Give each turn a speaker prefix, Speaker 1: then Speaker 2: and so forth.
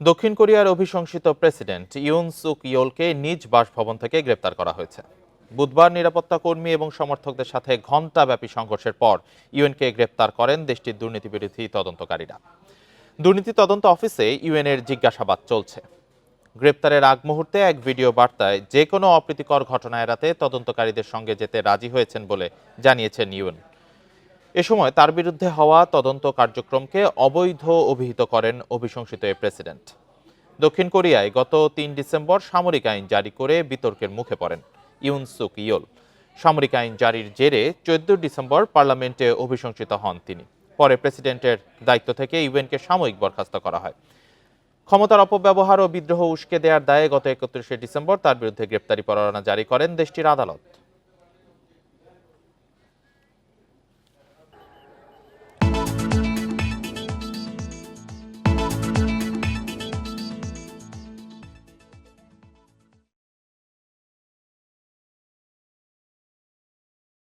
Speaker 1: দক্ষিণ কোরিয়ার অভিশংসিত president Yoon সুক ইয়োলকে নিজ বাসভবন থেকে গ্রেপ্তার করা হয়েছে। বুধবার নিরাপত্তা কর্মী এবং সমর্থকদের সাথে ঘণ্টাব্যাপী সংঘর্ষের পর ইউএনকে গ্রেপ্তার করেন দেশটির দুর্নীতিবিরোধী তদন্তকারীরা। দুর্নীতি তদন্ত অফিসে ইউএনের জিজ্ঞাসাবাদ চলছে। গ্রেপ্তারের আগ মুহূর্তে এক ভিডিও বার্তায় যে কোনো অপ্রীতিকর ঘটনা এড়াতে তদন্তকারীদের সঙ্গে যেতে রাজি হয়েছেন বলে জানিয়েছেন ইউএন। এ সময় তার বিরুদ্ধে হওয়া তদন্ত কার্যক্রমকে অবৈধ অভিহিত করেন অভিশংসিত এই প্রেসিডেন্ট। দক্ষিণ কোরিয়ায় গত তিন ডিসেম্বর সামরিক আইন জারি করে বিতর্কের মুখে পড়েন ইউন সুক ইয়োল। সামরিক আইন জারির জেরে চোদ্দ ডিসেম্বর পার্লামেন্টে অভিশংসিত হন তিনি। পরে প্রেসিডেন্টের দায়িত্ব থেকে ইউএনকে সাময়িক বরখাস্ত করা হয়। ক্ষমতার অপব্যবহার ও বিদ্রোহ উস্কে দেওয়ার দায়ে গত একত্রিশে ডিসেম্বর তার বিরুদ্ধে গ্রেপ্তারি পরোয়ানা জারি করেন দেশটির আদালত।